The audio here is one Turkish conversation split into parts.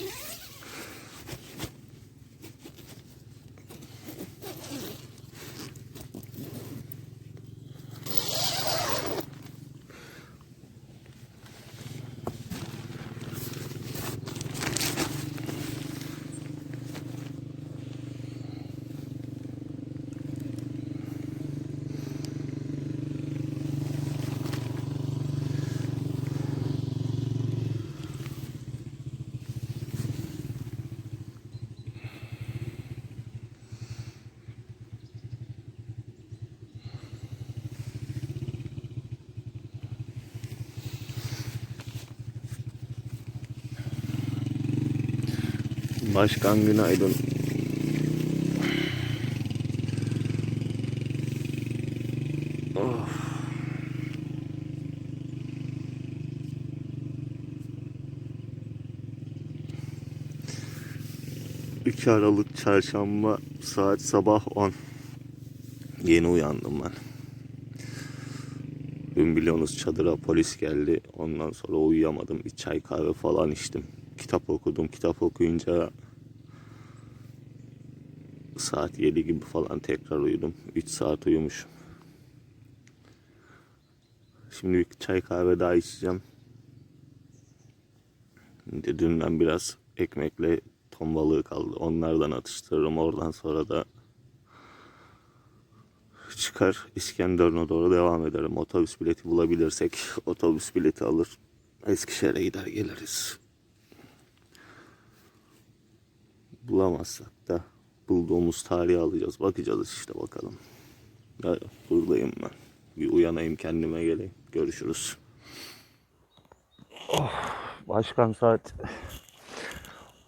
Yeah. Başkan günaydın. Of. ...2 Aralık Çarşamba saat sabah 10. Yeni uyandım ben. Dün biliyorsunuz çadıra polis geldi. Ondan sonra uyuyamadım. Bir çay kahve falan içtim. Kitap okudum. Kitap okuyunca saat 7 gibi falan tekrar uyudum. 3 saat uyumuşum. Şimdi bir çay kahve daha içeceğim. Dünden biraz ekmekle ton balığı kaldı. Onlardan atıştırırım. Oradan sonra da çıkar İskenderun'a doğru devam ederim. Otobüs bileti bulabilirsek otobüs bileti alır. Eskişehir'e gider geliriz. Bulamazsak da bulduğumuz tarihi alacağız. Bakacağız işte bakalım. Ya, buradayım ben. Bir uyanayım kendime geleyim. Görüşürüz. Oh, başkan saat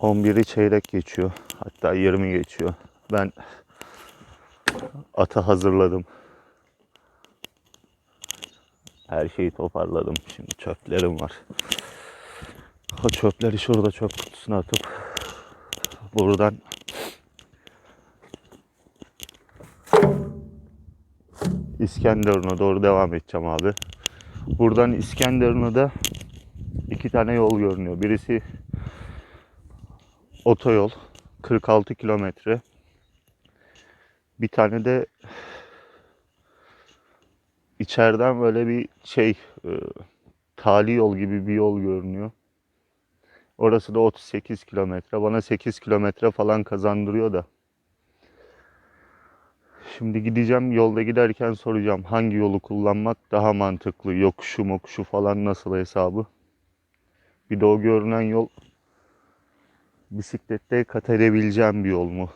11'i çeyrek geçiyor. Hatta 20 geçiyor. Ben ata hazırladım. Her şeyi toparladım. Şimdi çöplerim var. O çöpleri şurada çöp kutusuna atıp buradan İskenderun'a doğru devam edeceğim abi. Buradan İskenderun'a da iki tane yol görünüyor. Birisi otoyol 46 kilometre. Bir tane de içeriden böyle bir şey e, tali yol gibi bir yol görünüyor. Orası da 38 kilometre. Bana 8 kilometre falan kazandırıyor da. Şimdi gideceğim yolda giderken soracağım hangi yolu kullanmak daha mantıklı. Yokuşu mokuşu falan nasıl hesabı. Bir de o görünen yol bisiklette kat edebileceğim bir yol mu?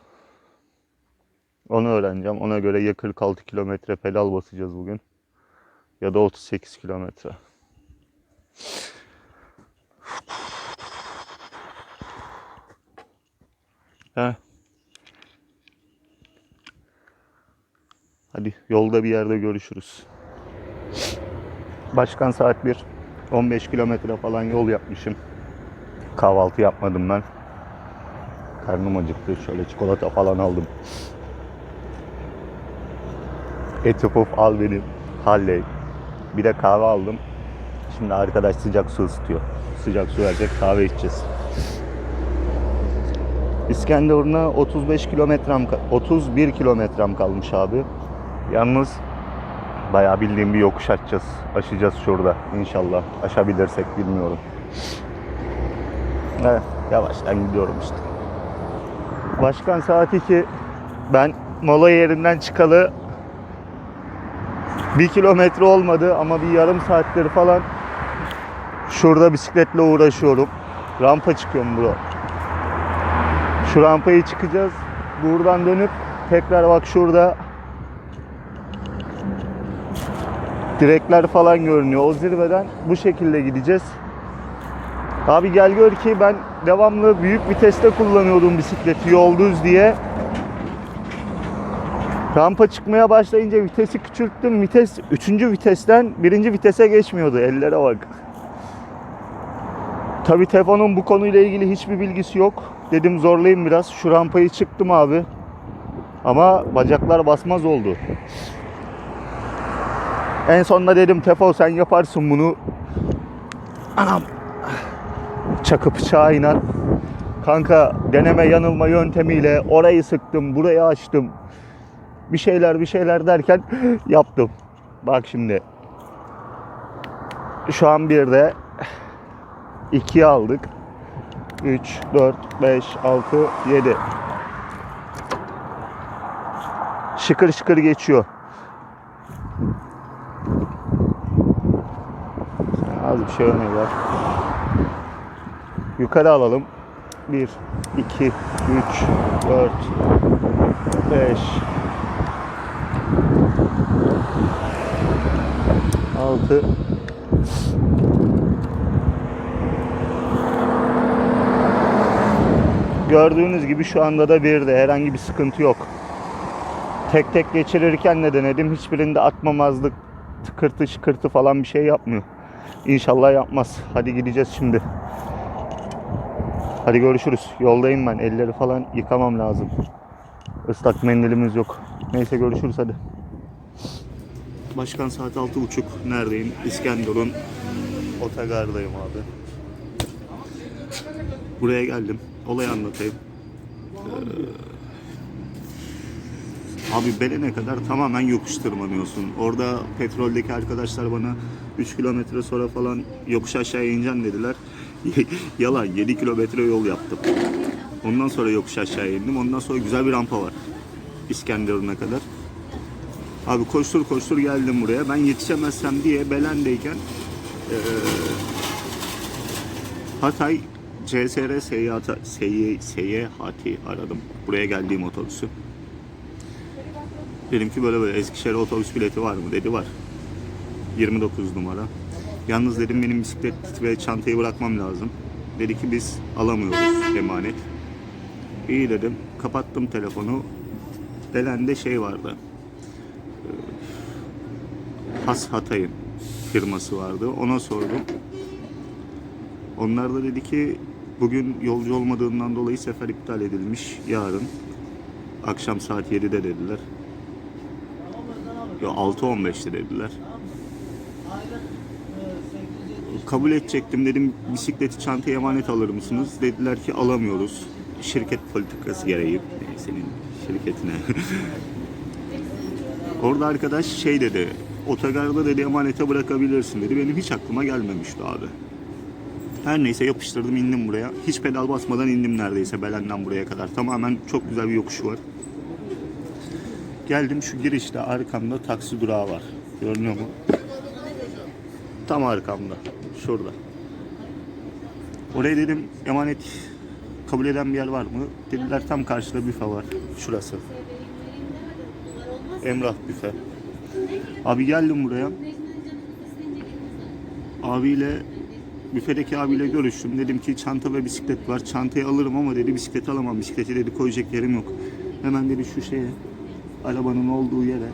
Onu öğreneceğim. Ona göre ya 46 kilometre pedal basacağız bugün ya da 38 kilometre. Heh. Hadi yolda bir yerde görüşürüz. Başkan saat 1. 15 kilometre falan yol yapmışım. Kahvaltı yapmadım ben. Karnım acıktı. Şöyle çikolata falan aldım. Eti puf al benim. Halley. Bir de kahve aldım. Şimdi arkadaş sıcak su ısıtıyor. Sıcak su verecek kahve içeceğiz. İskenderun'a 35 kilometrem, 31 kilometrem kalmış abi. Yalnız bayağı bildiğim bir yokuş açacağız. Aşacağız şurada inşallah. Aşabilirsek bilmiyorum. Evet, yavaştan gidiyorum işte. Başkan saat 2. Ben mola yerinden çıkalı bir kilometre olmadı ama bir yarım saattir falan şurada bisikletle uğraşıyorum. Rampa çıkıyorum bro. Şu rampayı çıkacağız. Buradan dönüp tekrar bak şurada direkler falan görünüyor. O zirveden bu şekilde gideceğiz. Abi gel gör ki ben devamlı büyük viteste kullanıyordum bisikleti yol düz diye. Rampa çıkmaya başlayınca vitesi küçülttüm. Vites 3. vitesten 1. vitese geçmiyordu. Ellere bak. Tabi Tefo'nun bu konuyla ilgili hiçbir bilgisi yok. Dedim zorlayayım biraz. Şu rampayı çıktım abi. Ama bacaklar basmaz oldu. En sonunda dedim Tefo sen yaparsın bunu. Anam. Çakı bıçağı inan. Kanka deneme yanılma yöntemiyle orayı sıktım, burayı açtım. Bir şeyler bir şeyler derken yaptım. Bak şimdi. Şu an bir de 2'ye aldık. 3, 4, 5, 6, 7. Şıkır şıkır geçiyor. Az bir şey ver. Yukarı alalım. 1, 2, 3, 4, 5, 6, Gördüğünüz gibi şu anda da bir de herhangi bir sıkıntı yok. Tek tek geçirirken de denedim. Hiçbirinde atmamazlık, tıkırtı şıkırtı falan bir şey yapmıyor. İnşallah yapmaz. Hadi gideceğiz şimdi. Hadi görüşürüz. Yoldayım ben. Elleri falan yıkamam lazım. Islak mendilimiz yok. Neyse görüşürüz hadi. Başkan saat altı buçuk. Neredeyim? İskenderun otogardayım abi. Buraya geldim. Olayı anlatayım. Ee, abi belene kadar tamamen yokuş tırmanıyorsun. Orada petroldeki arkadaşlar bana 3 kilometre sonra falan yokuş aşağı ineceksin dediler. Yalan 7 kilometre yol yaptım. Ondan sonra yokuş aşağı indim. Ondan sonra güzel bir rampa var. İskenderun'a kadar. Abi koştur koştur geldim buraya. Ben yetişemezsem diye Belen'deyken eee Hatay CSR seyyahati aradım. Buraya geldiğim otobüsü. Dedim ki böyle böyle Eskişehir otobüs bileti var mı? Dedi var. 29 numara. Yalnız dedim benim bisiklet ve çantayı bırakmam lazım. Dedi ki biz alamıyoruz emanet. İyi dedim. Kapattım telefonu. Belen'de şey vardı. Ee, Has Hatay'ın firması vardı. Ona sordum. Onlar da dedi ki bugün yolcu olmadığından dolayı sefer iptal edilmiş yarın. Akşam saat 7'de dediler. Yo 6.15'te dediler. Kabul edecektim dedim bisikleti çantaya emanet alır mısınız? Dediler ki alamıyoruz. Şirket politikası gereği. Senin şirketine. Orada arkadaş şey dedi. Otogarda dedi emanete bırakabilirsin dedi. Benim hiç aklıma gelmemişti abi. Her neyse yapıştırdım indim buraya. Hiç pedal basmadan indim neredeyse Belen'den buraya kadar. Tamamen çok güzel bir yokuş var. Geldim şu girişte arkamda taksi durağı var. Görünüyor mu? Tam arkamda. Şurada. Oraya dedim emanet kabul eden bir yer var mı? Dediler tam karşıda büfe var. Şurası. Emrah büfe. Abi geldim buraya. Abiyle büfedeki abiyle görüştüm. Dedim ki çanta ve bisiklet var. Çantayı alırım ama dedi bisikleti alamam. Bisikleti dedi koyacak yerim yok. Hemen dedi şu şeye arabanın olduğu yere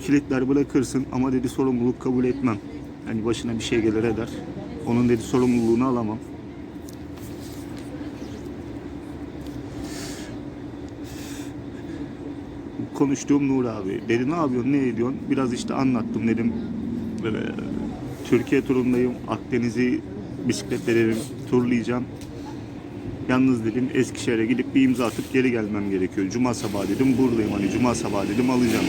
kilitler bırakırsın ama dedi sorumluluk kabul etmem. Hani başına bir şey gelir eder. Onun dedi sorumluluğunu alamam. konuştuğum Nur abi. Dedi ne yapıyorsun, ne ediyorsun? Biraz işte anlattım dedim. Türkiye turundayım. Akdeniz'i bisikletle dedim turlayacağım. Yalnız dedim Eskişehir'e gidip bir imza atıp geri gelmem gerekiyor. Cuma sabahı dedim buradayım hani cuma sabahı dedim alacağım.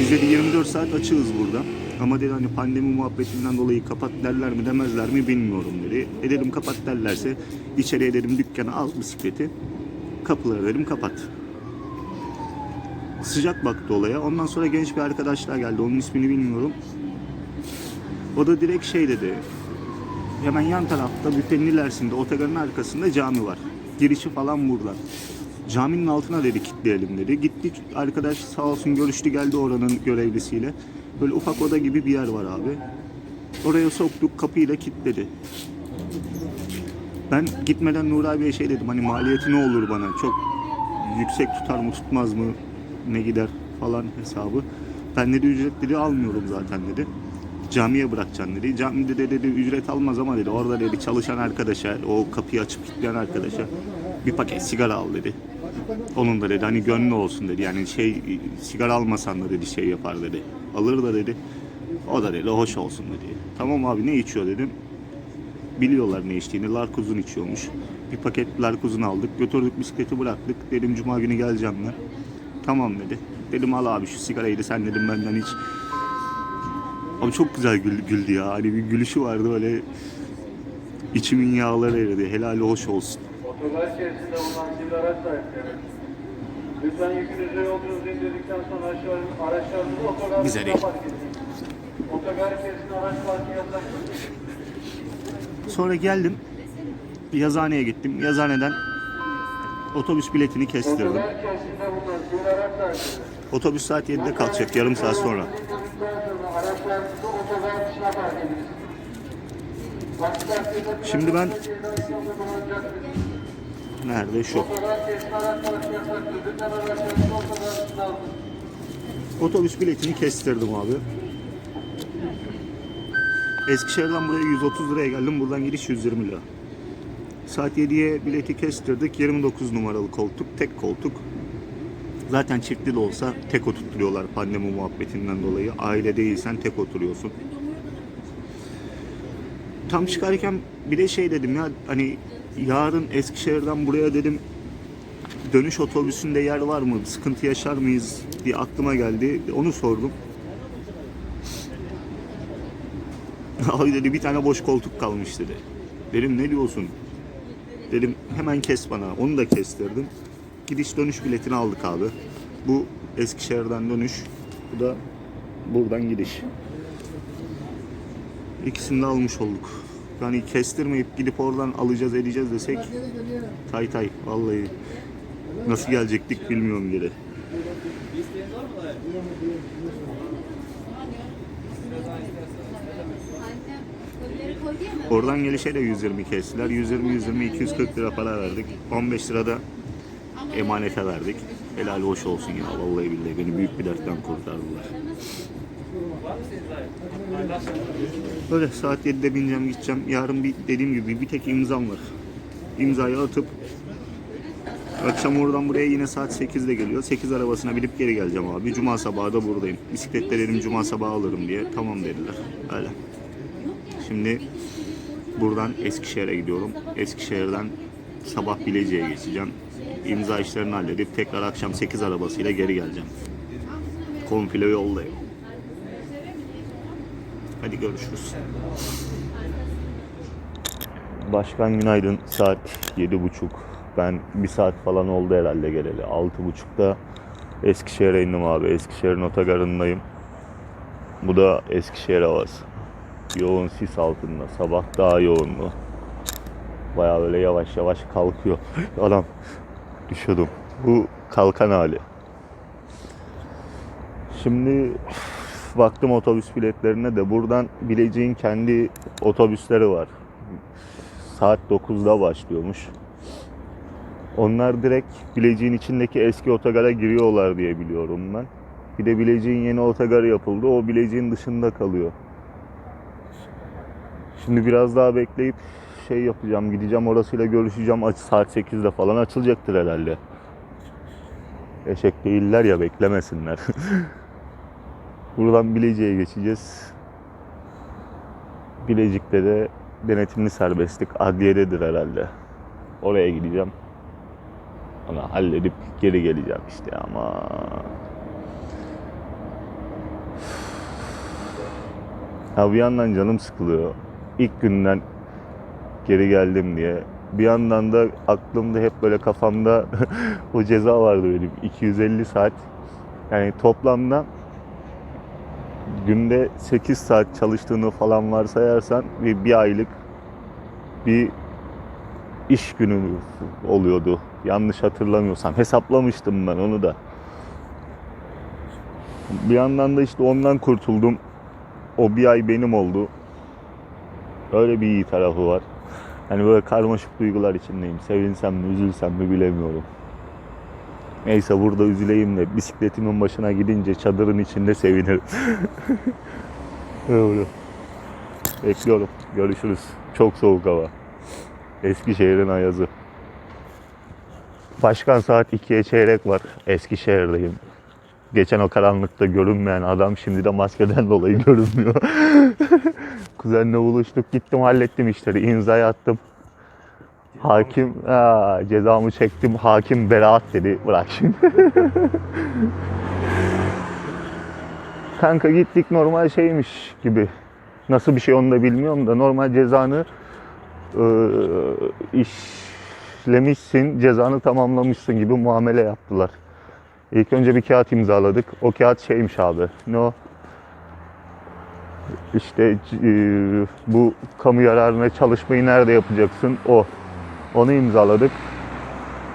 Biz dedi 24 saat açığız burada. Ama dedi hani pandemi muhabbetinden dolayı kapat derler mi demezler mi bilmiyorum dedi. E dedim kapat derlerse içeriye dedim dükkana al bisikleti. Kapıları dedim kapat. Sıcak baktı olaya. Ondan sonra genç bir arkadaşlar geldi. Onun ismini bilmiyorum. O da direkt şey dedi. Hemen yan tarafta büfenin ilerisinde otogarın arkasında cami var. Girişi falan buradan. Caminin altına dedi kilitleyelim dedi. Gittik arkadaş sağ olsun görüştü geldi oranın görevlisiyle. Böyle ufak oda gibi bir yer var abi. Oraya soktuk kapıyı da kilitledi. Ben gitmeden Nur abiye şey dedim hani maliyeti ne olur bana çok yüksek tutar mı tutmaz mı ne gider falan hesabı. Ben dedi ücretleri almıyorum zaten dedi. Camiye bırakacaksın dedi. Camide de dedi ücret almaz ama dedi orada dedi çalışan arkadaşa o kapıyı açıp kilitleyen arkadaşa bir paket sigara al dedi. Onun da dedi hani gönlü olsun dedi. Yani şey sigara almasan da dedi şey yapar dedi. Alır da dedi. O da dedi hoş olsun dedi. Tamam abi ne içiyor dedim. Biliyorlar ne içtiğini. Larkozun içiyormuş. Bir paket Larkuz'unu aldık. Götürdük bisikleti bıraktık. Dedim cuma günü geleceğim ben. Tamam dedi. Dedim al abi şu sigarayı da sen dedim benden hiç. Abi çok güzel gül, güldü ya. Hani bir gülüşü vardı böyle. İçimin yağları eridi. Helal hoş olsun. Otogar içerisinde bulunan sivil araç sahipleri. Lütfen yükünüzü yolcunuzu indirdikten sonra aşağı, araçlarınızı otogar Güzel park edin. Otogar içerisinde araç parkı yasaktır. Sonra geldim. Yazıhaneye gittim. Yazıhaneden otobüs biletini kestirdim. Otogar içerisinde bulunan sivil araç sahipleri. Otobüs saat 7'de kalkacak yarım saat sonra. Şimdi ben nerede şu? Otobüs biletini kestirdim abi. Eskişehir'den buraya 130 liraya geldim. Buradan giriş 120 lira. Saat 7'ye bileti kestirdik. 29 numaralı koltuk, tek koltuk. Zaten çiftli de olsa tek oturtuyorlar pandemi muhabbetinden dolayı. Aile değilsen tek oturuyorsun. Tam çıkarken bir de şey dedim ya hani yarın Eskişehir'den buraya dedim dönüş otobüsünde yer var mı? Sıkıntı yaşar mıyız diye aklıma geldi. Onu sordum. Abi dedi bir tane boş koltuk kalmış dedi. Dedim ne diyorsun? Dedim hemen kes bana. Onu da kestirdim. Gidiş dönüş biletini aldık abi. Bu Eskişehir'den dönüş. Bu da buradan gidiş. İkisini de almış olduk. Yani kestirmeyip gidip oradan alacağız edeceğiz desek tay tay vallahi nasıl gelecektik bilmiyorum geri. Oradan gelişe de 120 kestiler. 120 120 240 lira para verdik. 15 lira da emanete verdik. Helal hoş olsun ya vallahi billahi beni büyük bir dertten kurtardılar. Böyle saat 7'de bineceğim gideceğim. Yarın bir dediğim gibi bir tek imzam var. İmzayı atıp akşam oradan buraya yine saat 8'de geliyor. 8 arabasına binip geri geleceğim abi. Cuma sabahı da buradayım. Bisikletle dedim cuma sabahı alırım diye. Tamam dediler. Öyle. Şimdi buradan Eskişehir'e gidiyorum. Eskişehir'den sabah Bilecik'e geçeceğim. İmza işlerini halledip tekrar akşam 8 arabasıyla geri geleceğim. Komple yoldayım. Hadi görüşürüz. Başkan günaydın. Saat yedi buçuk. Ben bir saat falan oldu herhalde geleli. Altı buçukta Eskişehir'e indim abi. Eskişehir'in otogarındayım. Bu da Eskişehir havası. Yoğun sis altında. Sabah daha yoğundu. Baya böyle yavaş yavaş kalkıyor. Adam düşüyordum. Bu kalkan hali. Şimdi baktım otobüs biletlerine de buradan Bilecik'in kendi otobüsleri var. Saat 9'da başlıyormuş. Onlar direkt Bilecik'in içindeki eski otogara giriyorlar diye biliyorum ben. Bir de Bilecik'in yeni otogarı yapıldı. O Bilecik'in dışında kalıyor. Şimdi biraz daha bekleyip şey yapacağım. Gideceğim orasıyla görüşeceğim. Aç saat 8'de falan açılacaktır herhalde. Eşek değiller ya beklemesinler. Buradan Bilecik'e geçeceğiz. Bilecik'te de denetimli serbestlik adliyededir herhalde. Oraya gideceğim. Onu halledip geri geleceğim işte ama Ha bir yandan canım sıkılıyor. İlk günden geri geldim diye. Bir yandan da aklımda hep böyle kafamda o ceza vardı benim. 250 saat. Yani toplamda günde 8 saat çalıştığını falan varsayarsan bir, bir aylık bir iş günü oluyordu. Yanlış hatırlamıyorsam. Hesaplamıştım ben onu da. Bir yandan da işte ondan kurtuldum. O bir ay benim oldu. Öyle bir iyi tarafı var. Hani böyle karmaşık duygular içindeyim. Sevinsem mi, üzülsem mi bilemiyorum. Neyse burada üzüleyim de bisikletimin başına gidince çadırın içinde sevinirim. Öyle. Bekliyorum. Görüşürüz. Çok soğuk hava. Eskişehir'in ayazı. Başkan saat 2'ye çeyrek var. Eskişehir'deyim. Geçen o karanlıkta görünmeyen adam şimdi de maskeden dolayı görünmüyor. Kuzenle buluştuk. Gittim hallettim işleri. İmzayı attım. Hakim aa, cezamı çektim. Hakim beraat dedi. Bırak şimdi. Kanka gittik normal şeymiş gibi. Nasıl bir şey onu da bilmiyorum da normal cezanı e, işlemişsin, cezanı tamamlamışsın gibi muamele yaptılar. İlk önce bir kağıt imzaladık. O kağıt şeymiş abi. Ne o? İşte e, bu kamu yararına çalışmayı nerede yapacaksın? O. Onu imzaladık.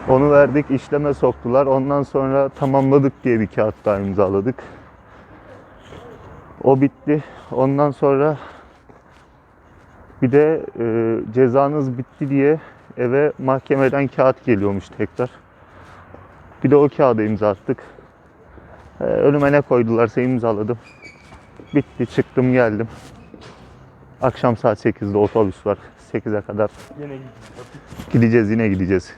Onu verdik, işleme soktular. Ondan sonra tamamladık diye bir kağıt daha imzaladık. O bitti. Ondan sonra bir de e, cezanız bitti diye eve mahkemeden kağıt geliyormuş tekrar. Bir de o kağıdı imza attık. E, önüme ne koydularsa imzaladım. Bitti, çıktım, geldim. Akşam saat 8'de otobüs var. 8'e kadar Yine gideceğiz, yine gideceğiz.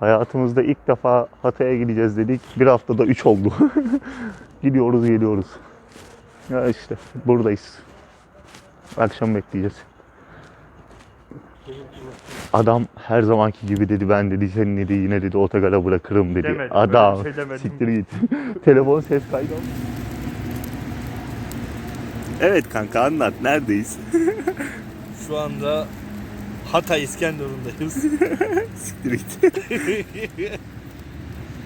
Hayatımızda ilk defa Hatay'a gideceğiz dedik. Bir haftada 3 oldu. Gidiyoruz, geliyoruz. Ya işte buradayız. Akşam bekleyeceğiz. Adam her zamanki gibi dedi ben dedi seni dedi yine dedi otogara bırakırım dedi. Demedim, Adam şey demedim. siktir git. Telefon ses kaydı. Evet kanka anlat neredeyiz? Şu anda Hatay İskenderun'dayız. Siktir git.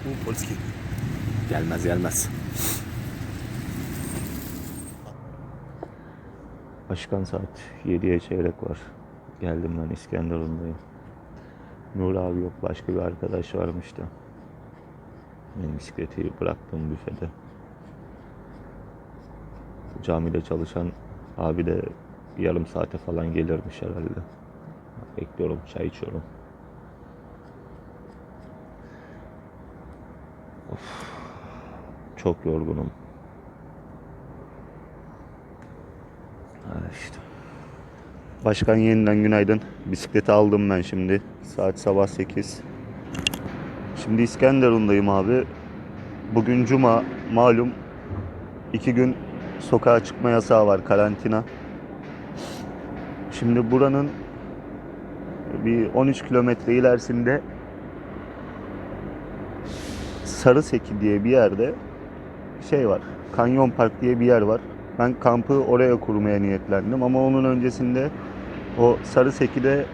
Bu polis geliyor. Gelmez gelmez. Başkan saat 7'ye çeyrek var. Geldim ben İskenderun'dayım. Nur abi yok başka bir arkadaş varmış da. Benim bisikleti bıraktım büfede. Camide çalışan abi de yarım saate falan gelirmiş herhalde. Bekliyorum çay içiyorum. Çok yorgunum. Ha işte. Başkan yeniden günaydın. Bisikleti aldım ben şimdi. Saat sabah 8. Şimdi İskenderun'dayım abi. Bugün cuma malum. iki gün sokağa çıkma yasağı var karantina. Şimdi buranın bir 13 kilometre ilerisinde Sarıseki diye bir yerde şey var. Kanyon Park diye bir yer var. Ben kampı oraya kurmaya niyetlendim ama onun öncesinde o Sarıseki'de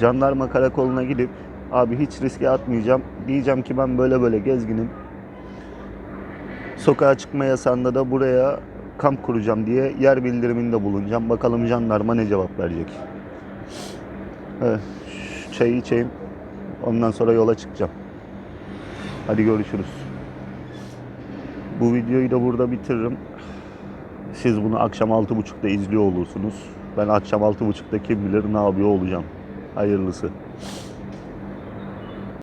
jandarma karakoluna gidip abi hiç riske atmayacağım. Diyeceğim ki ben böyle böyle gezginim. Sokağa çıkma yasağında da buraya kamp kuracağım diye yer bildiriminde bulunacağım. Bakalım jandarma ne cevap verecek. Evet, çayı içeyim. Ondan sonra yola çıkacağım. Hadi görüşürüz. Bu videoyu da burada bitiririm. Siz bunu akşam 6.30'da izliyor olursunuz. Ben akşam 6.30'da kim bilir ne yapıyor olacağım. Hayırlısı.